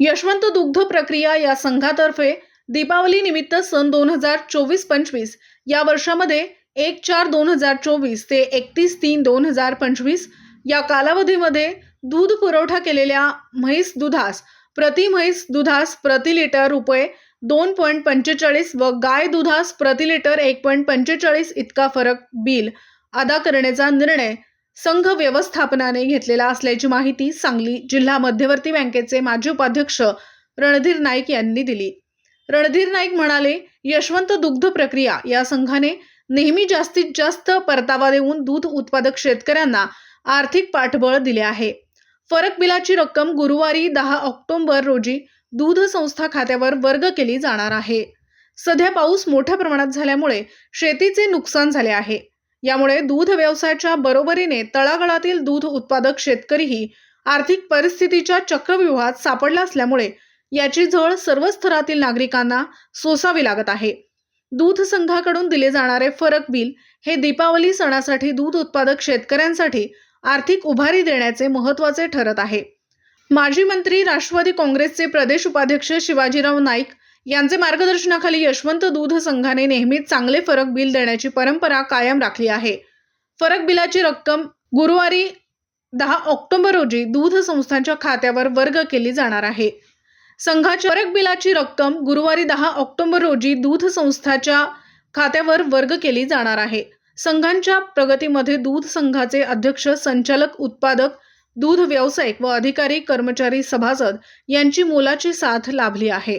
यशवंत दुग्ध प्रक्रिया या संघातर्फे दीपावली निमित्त सन दोन हजार चोवीस पंचवीस या वर्षामध्ये एक चार दोन हजार चोवीस ते एकतीस तीन दोन हजार पंचवीस या कालावधीमध्ये दूध पुरवठा केलेल्या म्हैस दुधास प्रति म्हैस दुधास प्रति लिटर रुपये दोन पॉईंट पंचेचाळीस व गाय दुधास प्रति लिटर एक पॉईंट पंचेचाळीस इतका फरक बिल अदा करण्याचा निर्णय संघ व्यवस्थापनाने घेतलेला असल्याची माहिती सांगली जिल्हा मध्यवर्ती बँकेचे माजी उपाध्यक्ष रणधीर नाईक यांनी दिली. रणधीर नाईक म्हणाले यशवंत दुग्ध प्रक्रिया या संघाने नेहमी जास्तीत जास्त परतावा देऊन दूध उत्पादक शेतकऱ्यांना आर्थिक पाठबळ दिले आहे. फरक बिलाची रक्कम गुरुवारी दहा ऑक्टोबर रोजी दूध संस्था खात्यावर वर्ग केली जाणार आहे. सध्या पाऊस मोठ्या प्रमाणात झाल्यामुळे शेतीचे नुकसान झाले आहे. यामुळे दूध व्यवसायाच्या बरोबरीने तळागाळातील दूध उत्पादक शेतकरीही आर्थिक परिस्थितीच्या चक्रव्यूहात सापडला असल्यामुळे याची झळ सर्व स्तरातील नागरिकांना सोसावी लागत आहे. दूध संघाकडून दिले जाणारे फरक बिल हे दीपावली सणासाठी दूध उत्पादक शेतकऱ्यांसाठी आर्थिक उभारी देण्याचे महत्त्वाचे ठरत आहे. माजी मंत्री राष्ट्रवादी काँग्रेसचे प्रदेश उपाध्यक्ष शिवाजीराव नाईक यांचे मार्गदर्शनाखाली यशवंत दूध संघाने नेहमीच चांगले फरक बिल देण्याची परंपरा कायम राखली आहे. फरक बिलाची रक्कम गुरुवारी दहा ऑक्टोबर रोजी दूध संस्थांच्या खात्यावर वर्ग केली जाणार आहे. संघाच्या फरक बिलाची रक्कम गुरुवारी दहा ऑक्टोबर रोजी दूध संस्थाच्या खात्यावर वर्ग केली जाणार आहे. संघांच्या प्रगतीमध्ये दूध संघाचे अध्यक्ष संचालक उत्पादक दूध व्यावसायिक व अधिकारी कर्मचारी सभासद यांची मोलाची साथ लाभली आहे.